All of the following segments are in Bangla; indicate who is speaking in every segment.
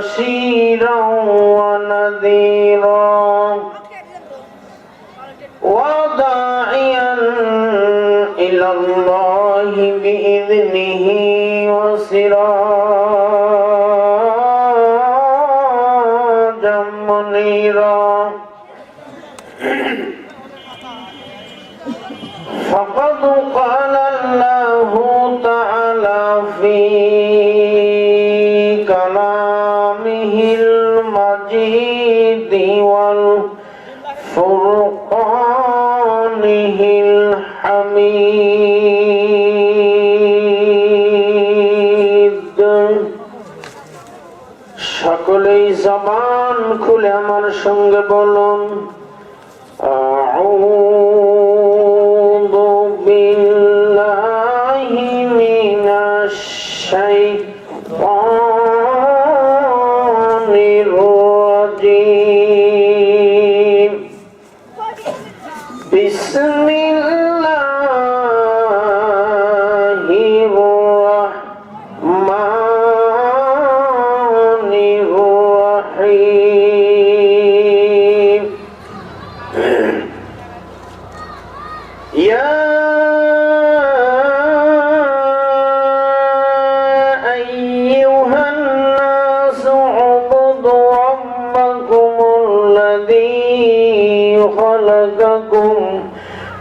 Speaker 1: بشيرا ونذيرا وداعيا إلى الله بإذنه وسراجا. আমার সঙ্গে বলুন أعوذ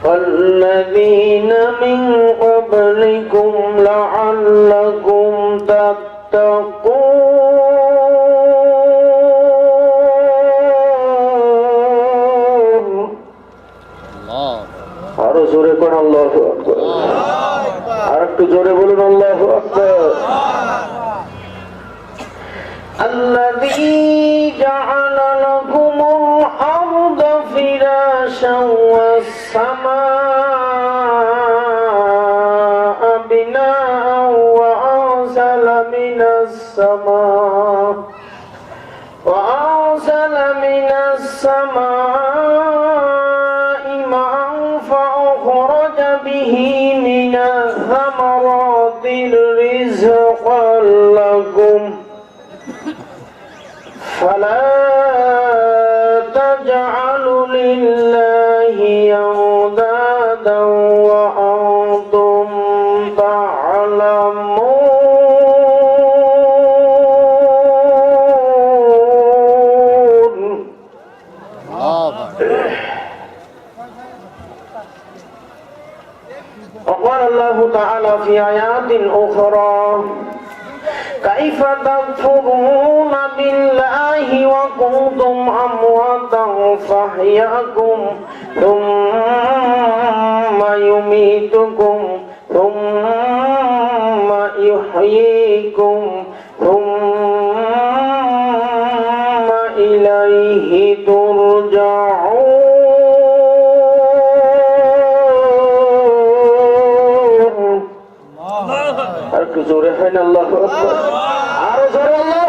Speaker 1: والذي من السماء وأرسل من السماء ماء فأخرج به من الثمرات رزقا لكم. فلا وقال الله تعالى في آيات أخرى. كيف تكفرون بالله وكنتم أمواتا فأحياكم ثم يميتكم ثم يحييكم ثم إليه ترجعون. জোরে হয় না আল্লাহ আরও জোরে আল্লাহ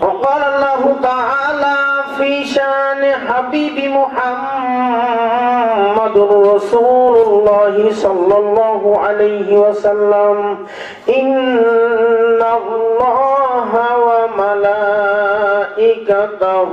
Speaker 1: وقال الله تعالى في شان حبيب محمد رسول الله صلى الله عليه وسلم إن الله وملائكته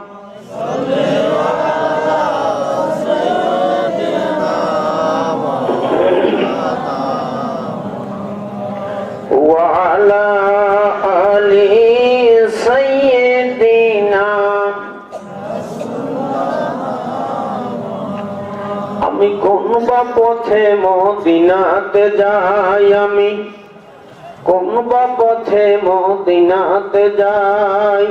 Speaker 1: পথে মদিনাতে যাই আমি। কোন বা পথে মদিনাতে যাই।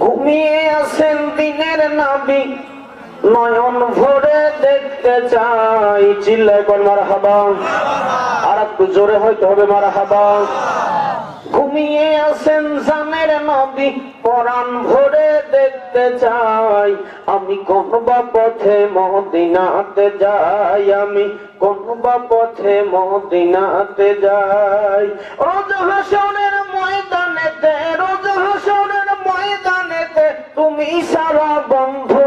Speaker 1: ঘুমিয়ে আছেন দিনের নাবি, নয়ন ভরে দেখতে চাই। চিল্লায় কর মার হাবা আর একটু জোরে হইতে হবে মার হাবা ঘুমিয়ে আছেন জানের নবী পরাণ ভরে দেখতে চাই। আমি কোন বা পথে মদিনাতে যাই, আমি কোন বা পথে মদিনাতে যাই। রোজ হাসনের ময়দানেতে, রোজ হাসনের ময়দানেতে তুমি সারা বন্ধু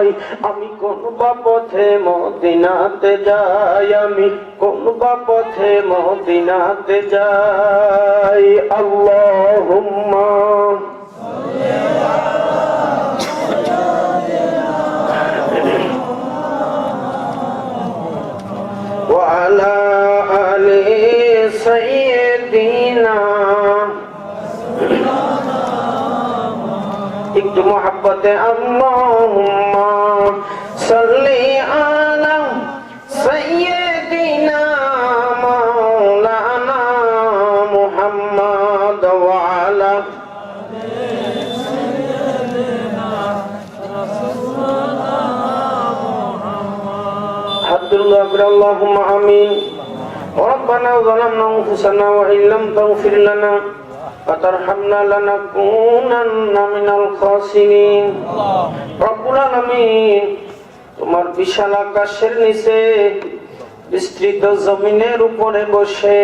Speaker 1: নাই আমি কোন বা পথে মদিনাতে যাই আমি কোন বা পথে মদিনাতে যাই আল্লাহুম্মা وعلى آل سيدنا درود محبت اللهم صل على سيدنا مولانا محمد وعلى عبد الله اللهم امين ربنا ظلمنا انفسنا وان لم تغفر لنا وترحمنا لنكونن من الخاسرين رب العالمين তোমার বিশাল আকাশের নিচে বিস্তৃত জমিনের উপরে বসে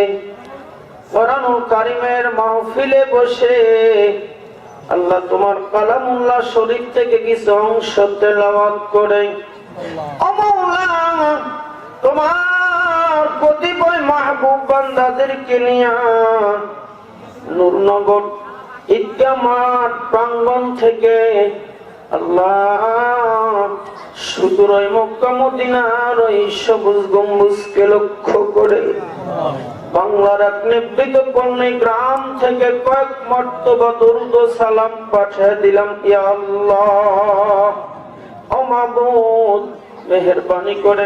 Speaker 1: কোরআনুল কারিমের মাহফিলে বসে আল্লাহ তোমার কালামুল্লাহ শরীফ থেকে কিছু অংশ তেলাওয়াত করে ও মাওলা, তোমার কতিপয় মাহবুব বান্দাদেরকে নিয়ে নূরনগর ঈদগা মাঠ প্রাঙ্গণ থেকে আল্লাহ সুদূর মক্কা, মদিনার ওই সবুজ গম্বুজকে লক্ষ্য করে বাংলার এক নিবৃত কর্ণী গ্রাম থেকে কয়েক মর্তবা দরুদ সালাম পাঠিয়ে দিলাম, ইয়া আল্লাহ। মেহরবানি করে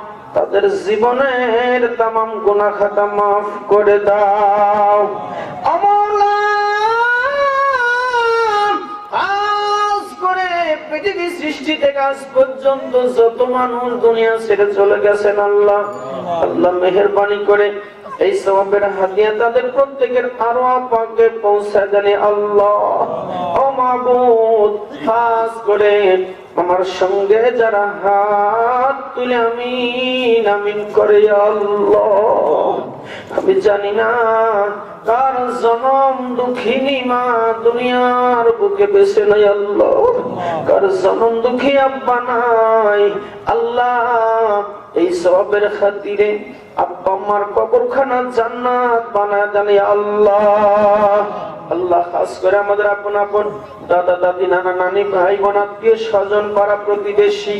Speaker 1: তাদের জীবনের তামাম গুনা খাতা মাফ করে দাও। আজ পর্যন্ত যত মানুষ দুনিয়া ছেড়ে চলে গেছেন আল্লাহ আল্লাহ করে এই হাতিয়া তাদের প্রত্যেকের জানি আল্লাহ। করে আমার সঙ্গে যারা হাত তুলে আমিন আমিন করে আমি জানি না কার জনম দুঃখিনী মা দুনিয়ার বুকে বেছে নাই আল্লাহ। কার জনম দুঃখী আব্বা নাই, আল্লাহ। এই সবের খাতিরে আমার কবরখানা জান্নাত বানা জানি আল্লাহ। আল্লাহ খাস করে আমাদের আপন আপন দাদা, দাদি, নানা, নানি, ভাই, বোন, আত্মীয় স্বজন, পাড়া প্রতিবেশী,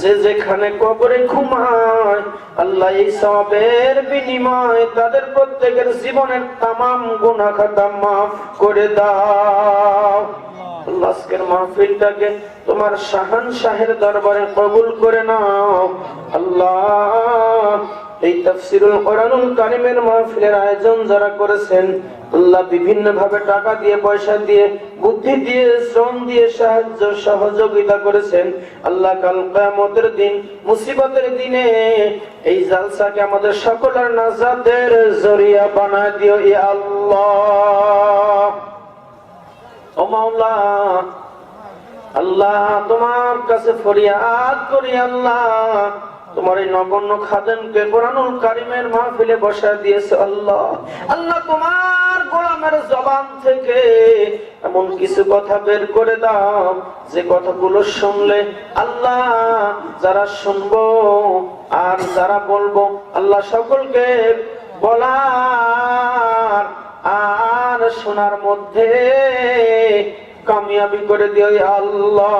Speaker 1: যে যেখানে কবরে ঘুমায়, আল্লাহ এই সবের বিনিময় তাদের প্রত্যেকের জীবনের তামাম গুনাহ খাতা মাফ করে দাও। আজকের মাহফিলটাকে তোমার শাহান শাহের দরবারে কবুল করে নাও। আল্লাহ এই তাফসিরুল কোরআনুল কারিমের মাহফিলের আয়োজন যারা করেছেন, আল্লাহ বিভিন্ন ভাবে টাকা দিয়ে, পয়সা দিয়ে, বুদ্ধি দিয়ে, শ্রম দিয়ে, সাহায্য, সহযোগিতা করেছেন। আল্লাহ কাল কিয়ামতের দিন, মুসিবতের দিনে এই জালসাকে আমাদের সকলের নাজাতের জরিয়া বানায় দিও ইয়া আল্লাহ। ও মাওলা, আল্লাহ তোমার কাছে ফরিয়াদ করি আল্লাহ। তোমার এই নগণ্য খাদেমকে কোরআনুল কারিমের মাহফিলে বসা দিয়েছে আল্লাহ। আল্লাহ তোমার গোলামের জবান থেকে এমন কিছু কথা বের করে দাও। যে কথাগুলো শুনলে আল্লাহ যারা শুনব আর যারা বলব, আল্লাহ সকলকে বলার আর শোনার মধ্যে কামিয়াবি করে দিও আল্লাহ।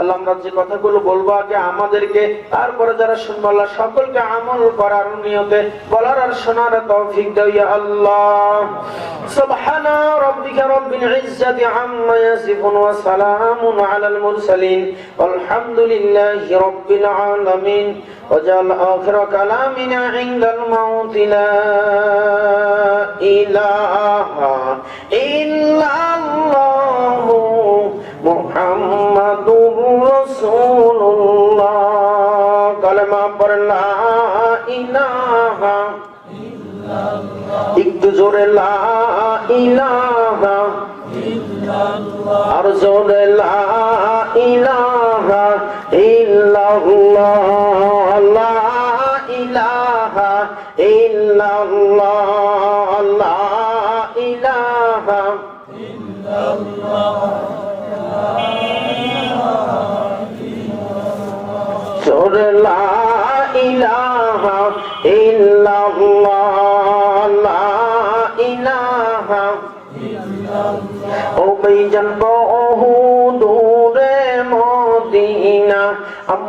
Speaker 1: আল্লাহ যে কথাগুলো বলব আগে আমাদেরকে, তারপরে যারা শুনব আল্লাহ, সকলকে আমল করার নিয়তে বলার আর শোনার তৌফিক দাও আল্লাহ। সুবহানা রাব্বিকা রাব্বিল ইজ্জাতি আম্মা ইয়াসিফুন ওয়া সালামুন আলাল মুরসালিন। আলহামদুলিল্লাহি রাব্বিল আলামিন। কালামিনা ইনদাল মাউত লা ইলাহা মোহাম্মদুর রাসূলুল্লাহ। কলমা পড় ইলাহা একটু জোরে লা ইলাহা আর জোরে লা ইলাহা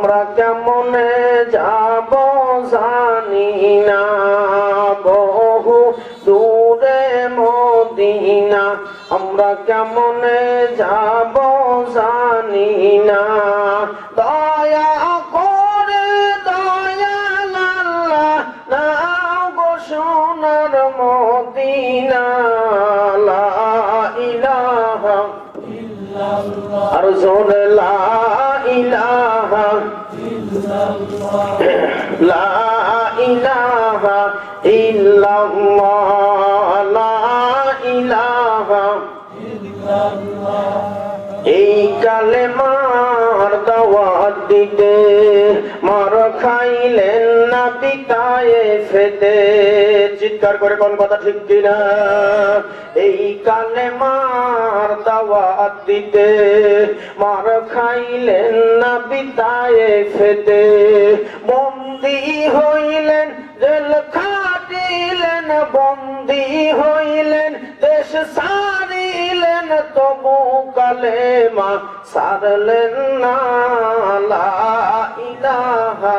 Speaker 1: আমরা কেমনে যাব জানি না। বহু দূরে মদিনা, আমরা কেমনে যাব জানি না। দয়া করে দয়াল নাও গো সোনার মদিনা। আর জোরে, লা ইলাহা লা ইলাহা ইল্লাল্লাহ লা ইলাহা এই কালেমার দাওয়াত দিতে খাইলেন না পিতায়ে ফেতে চিৎকার করে কোন কথা ঠিক কিনা? এই কালে মার দাওয়াত দিতে। মার খাইলেন না পিতায়ে ফেতে বন্দি হইলেন, জেল খাটিলেন। বন্দি হইলেন, দেশ সারিলেন। তবু কালে মা সারলেন না ইলাহা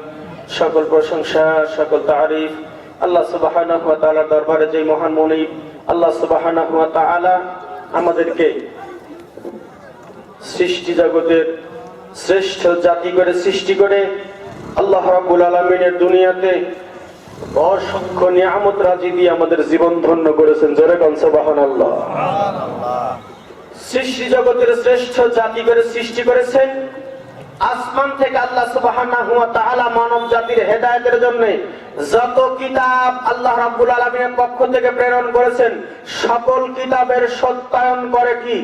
Speaker 1: সকল প্রশংসা সকল তারিফ। আল্লাহ তাআলার দরবারে যে মহান মুনিব আল্লাহ ওয়া আমাদেরকে সৃষ্টি জগতের শ্রেষ্ঠ জাতি করে সৃষ্টি করে আল্লাহ রাব্বুল আলামিনের দুনিয়াতে অসংখ্য নিয়ামত রাজি দিয়ে আমাদের জীবন ধন্য করেছেন। জোরে কন সুবহানাল্লাহ। সৃষ্টি জগতের শ্রেষ্ঠ জাতি করে সৃষ্টি করেছেন। আসমান থেকে আল্লাহ তাআলা মানব জাতির হেদায়েতের জন্য যত কিতাব আল্লাহ রাব্বুল আলামিনের পক্ষ থেকে প্রেরণ করেছেন, সকল কিতাবের সত্যায়ন করে কি?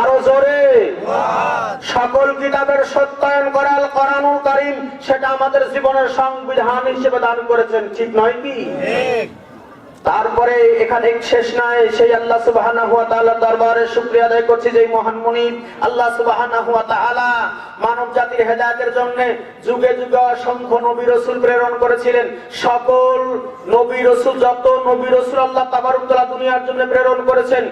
Speaker 1: আরও জোরে। সকল কিতাবের সত্যায়ন করে আল কোরআনুল কারীম, সেটা আমাদের জীবনের সংবিধান হিসেবে দান করেছেন, ঠিক নয় কি? তারপরে এখানে শেষ নাই, সেই আল্লাহ তাআলা দরবারে শুকরিয়া আদায় করছি যে মহান মুনিব আল্লাহ তাআলা মানব জাতির হেদায়েতের জন্য যুগে যুগে অসংখ্য নবী রাসূল প্রেরণ করেছিলেন। সকল নবী রাসূল, যত নবী রাসূল আল্লাহ তাবারক দুনিয়ার জন্য প্রেরণ করেছেন,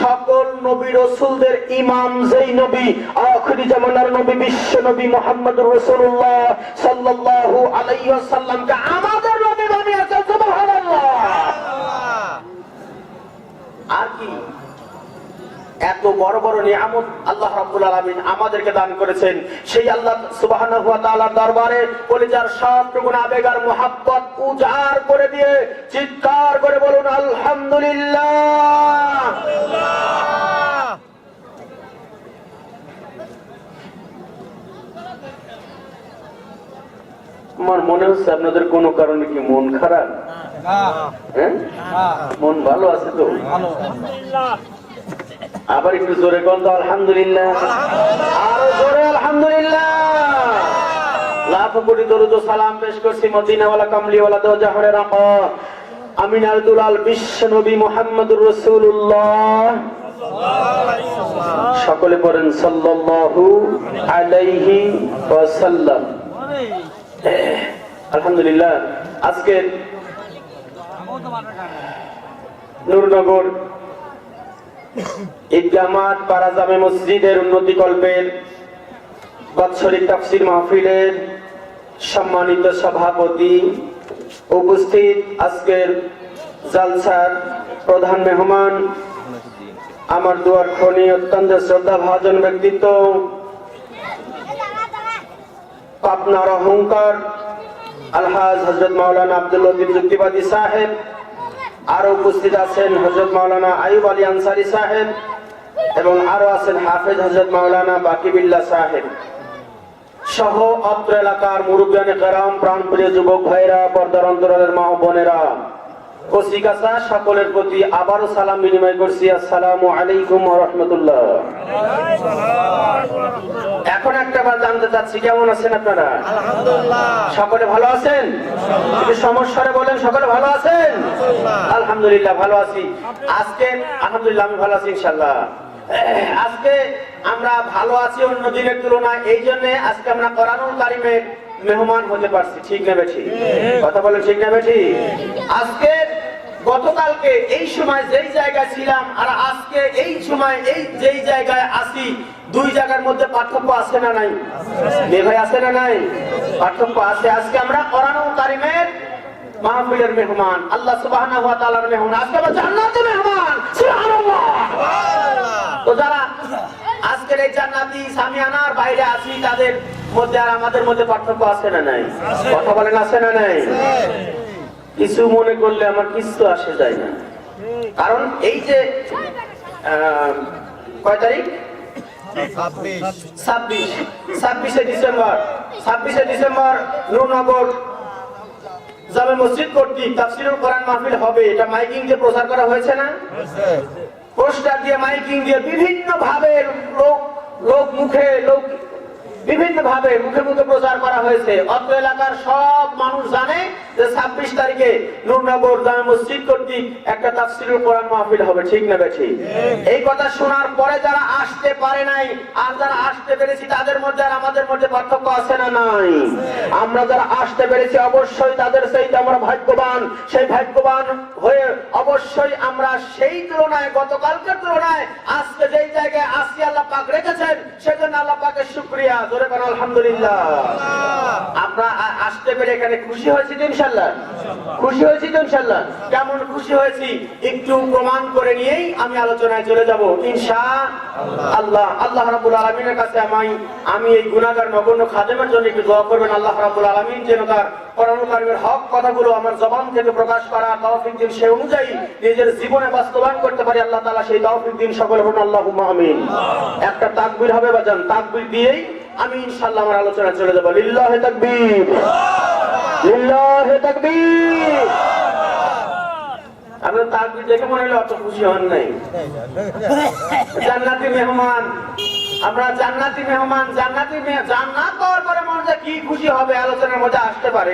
Speaker 1: সকল নবী রাসূলদের ইমাম যেই নবী, আখিরি জামানার নবী, বিশ্ব নবী মুহাম্মদুর রাসূলুল্লাহ সাল্লাল্লাহু আলাইহি আমাদের নবী বানিয়েছেন সুবহানাল্লাহ আর কি? এত বড় বড় নিয়ামত আল্লাহ রাব্বুল আলামিন আমাদেরকে দান করেছেন। সেই আল্লাহ সুবহানাহু ওয়া তাআলার দরবারে কলিজার সবটুকু আবেগ আর মোহাব্বত উজাড় করে দিয়ে চিৎকার করে বলুন, আলহামদুলিল্লাহ! আমার মনে হচ্ছে আপনাদের কোনো কারণে কি মন খারাপ? মন ভালো আছে তো? আবার একটু জোরে কন তো আলহামদুলিল্লাহ। আরও জোরে আলহামদুলিল্লাহ। লাখ কোটি দরুদ সালাম পেশ করছি মদিনাওয়ালা কামলিওয়ালা দো দুলাল বিশ্ব নবী মুহাম্মদুর রাসূলুল্লাহ। সকলে পড়েন সাল্লাল্লাহু আলাইহি ওয়াসাল্লাম। আলহামদুলিল্লাহ। আজকে নূরনগর ঈদগাহ মাঠ পাড়া জামে মসজিদের উন্নতি কল্পের বাৎসরিক তাফসির মাহফিলের সম্মানিত সভাপতি উপস্থিত আজকের জালসার প্রধান মেহমান, আমার দুয়ার খনি অত্যন্ত শ্রদ্ধা ভাজন ব্যক্তিত্ব পাবনার অহংকার, আলহাজ হজরত মাওলানা আব্দুল লতিফ যুক্তিবাদী সাহেব আরও উপস্থিত আছেন হজরত মাওলানা আইব আলী আনসারি সাহেব এবং আরও আছেন হাফেজ হজরত মাওলানা বাকিবিল্লা সাহেব। সহ অত্র এলাকার মুরব্বানে কারাম প্রাণপ্রিয় যুবক ভাইরা পর্দার অন্তরালের মা বোনেরা কসিকাসা সকলের প্রতি আবারও সালাম বিনিময় করছি। আসসালামু আলাইকুম রাহমাতুল্লাহ। এখন বার কেমন আছেন আপনারা? সকলে ভালো আছেন? সমস্যারে বলেন সকলে ভালো আছেন? আলহামদুলিল্লাহ। ভালো আছি। আজকে আলহামদুলিল্লাহ আমি ভালো আছি ইনশাল্লাহ আজকে আমরা ভালো আছি অন্য দিনের তুলনায় এই জন্য আজকে আমরা করানুল কারিমের মেহমান হতে পারছি। ঠিক না বেঠি? কথা বলেন ঠিক না বেঠি? আজকে গতকালকে এই সময় যেই জায়গায় ছিলাম আর আজকে এই সময় এই যেই জায়গায় আসি দুই জায়গার মধ্যে পার্থক্য আছে না নাই? ভাই, আছে না নাই? পার্থক্য আছে। আজকে আমরা করানুল কারিমের মাহফিলের মেহমান। আল্লাহ সুবহানাহু ওয়া তাআলার মেহমান। আজকে জান্নাতের মেহমান। তো যারা আজকের এই জান্নাতি সামিয়ানার বাইরে আছি, তাদের মধ্যে আর আমাদের মধ্যে পার্থক্য আছে না নাই? কথা বলেন, আছে না নাই? কিছু মনে করলে আমার কিছু আসে যায় না। কারণ এই যে কয় তারিখ? ছাব্বিশ। ছাব্বিশে। ডিসেম্বর। ছাব্বিশে ডিসেম্বর নূরনগর জামে মসজিদ কর্তৃক তাফসিরুল কোরআন মাহফিল হবে। এটা মাইকিং দিয়ে প্রচার করা হয়েছে না? পোস্টার দিয়ে মাইকিং দিয়ে বিভিন্ন ভাবে লোক লোক মুখে লোক বিভিন্ন ভাবে মুখে মুখে প্রচার করা হয়েছে। অত এলাকার সব মানুষ জানে যে ছাব্বিশ তারিখে নূরনগর জামে মসজিদ কর্তৃক একটা তাফসিরুল কোরআন মাহফিল হবে ঠিক না বেঠি? এই কথা শোনার পরে যারা আসতে পারে নাই আর যারা আসতে পেরেছি তাদের মধ্যে আর আমাদের মধ্যে পার্থক্য আছে না নাই? আমরা যারা আসতে পেরেছি অবশ্যই তাদের সেই আমরা ভাগ্যবান। সেই ভাগ্যবান হয়ে অবশ্যই আমরা সেই তুলনায় গতকালকের তুলনায় আজকে যেই জায়গায় আসি আল্লাহ পাক রেখেছেন সেজন্য আল্লাহ পাকের শুক্রিয়া। জোরে আলহামদুলিল্লাহ। আমরা আসতে পেরে এখানে খুশি হয়েছি তো ইনশাল্লাহ খুশি হয়েছি তো ইনশাল্লাহ কেমন খুশি হয়েছি? একটু প্রমাণ করে নিয়েই আমি আলোচনায় চলে যাব। ইনশা আল্লাহ আল্লাহ রাবুল আলমিনের কাছে আমি আমি এই গুণাগার নগণ্য খাদেমের জন্য একটু দোয়া করবেন। আল্লাহ রাবুল আলমিন যেন তার কোরআন কারিমের হক কথাগুলো আমার জবান থেকে প্রকাশ করা তৌফিক দিন। সে অনুযায়ী নিজের জীবনে বাস্তবায়ন করতে পারি। আল্লাহ তালা সেই তৌফিক দিন সকল বলুন আল্লাহুম্মা আমিন। একটা তাকবীর হবে বাজান। তাকবীর দিয়েই আমি ইনশাল্লাহ আমার আলোচনা চলে যাব। লিল্লাহি তাকবীর। আলোচনার মধ্যে আসতে পারে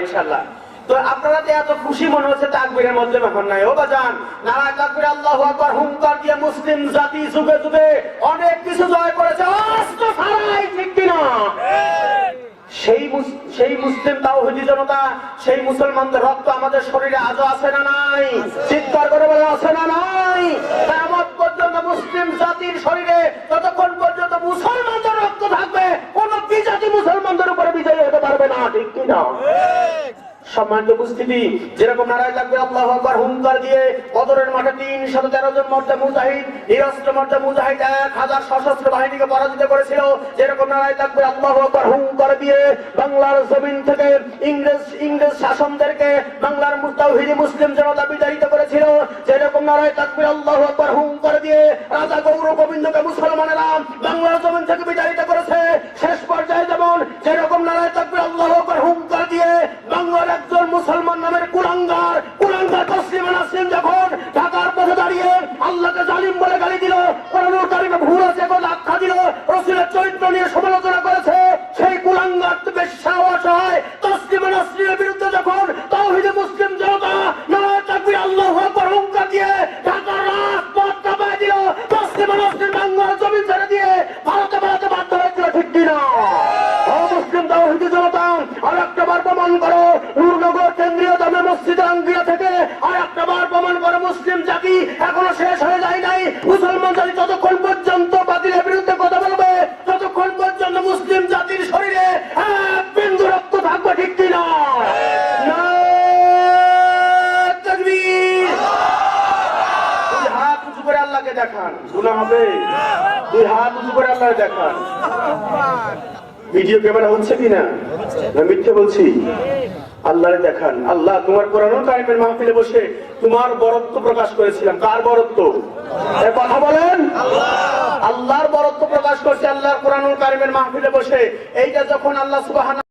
Speaker 1: তো আপনারা এত খুশি মনে হচ্ছে তাকবীরের মধ্যে ব্যাপার নাই, ও বাজান, নারায় তাকবীর, আল্লাহু হুঙ্কার দিয়ে মুসলিম জাতি যুগে যুগে অনেক কিছু জয় করেছে। সেই সেই মুসলিম তাওহিদি জনতা, সেই মুসলমানদের রক্ত আমাদের শরীরে আজও আছে না নাই? চিৎকার করে বলে আছে না নাই? কেমন পর্যন্ত মুসলিম জাতির শরীরে ততক্ষণ পর্যন্ত মুসলমানদের রক্ত থাকবে, কোন বিজাতি মুসলমানদের উপরে বিজয়ী হতে পারবে না, ঠিক কি না সম্মানিত উপস্থিতি, যেরকম নারায় লাগবে আল্লাহ আকবার দিয়ে মাঠে তিন শত তেরো জন মর্দে মুজাহিদ মর্দে মুজাহিদ, এক হাজার সশস্ত্র বাহিনীকে পরাজিত করেছিল। যেরকম নারায় লাগবে আল্লাহ আকবার দিয়ে বাংলার জমিন থেকে ইংরেজ ইংরেজ শাসনদেরকে বাংলার মুস্তাহিদি মুসলিম জনতা বিতাড়িত করেছিল। যেরকম নারায় তাকবির আল্লাহ আকবার হুঙ্কার দিয়ে রাজা গৌর গোবিন্দকে মুসলমানেরা বাংলার জমিন থেকে বিতাড়িত করেছে মুসলমান নামের কুলাঙ্গার কুলাঙ্গার তসলিম নাসলিম যখন ঢাকার পথে দাঁড়িয়ে আল্লাহকে জালিম বলে গালি দিল, কোরআনুল কারিমে ভুল আছে বলে আখ্যা দিল, রসুলের চরিত্র নিয়ে সমালোচনা করেছে মুসলিম জাতি এখনও শেষ হয়ে যায় নাই। মুসলমান জাতি ততক্ষণ পর্যন্ত বাতিলের বিরুদ্ধে কথা বলবে, ততক্ষণ পর্যন্ত মুসলিম জাতির শরীরে বিন্দু রক্ত থাকবে ঠিক কিনা? দেখান। হবে? হাত আল্লাহকে দেখান। ভিডিও ক্যামেরা হচ্ছে কিনা? মিথ্যে বলছি? আল্লাহরে দেখান। আল্লাহ তোমার কোরআন কারিমের মাহফিলে বসে তোমার বরত্ব প্রকাশ করেছিলাম কার বরত্ব? কথা বলেন। আল্লাহর বরত্ব প্রকাশ করছে আল্লাহর কোরআন কারিমের মাহফিলে বসে। এইটা যখন আল্লাহ সুবহানাহু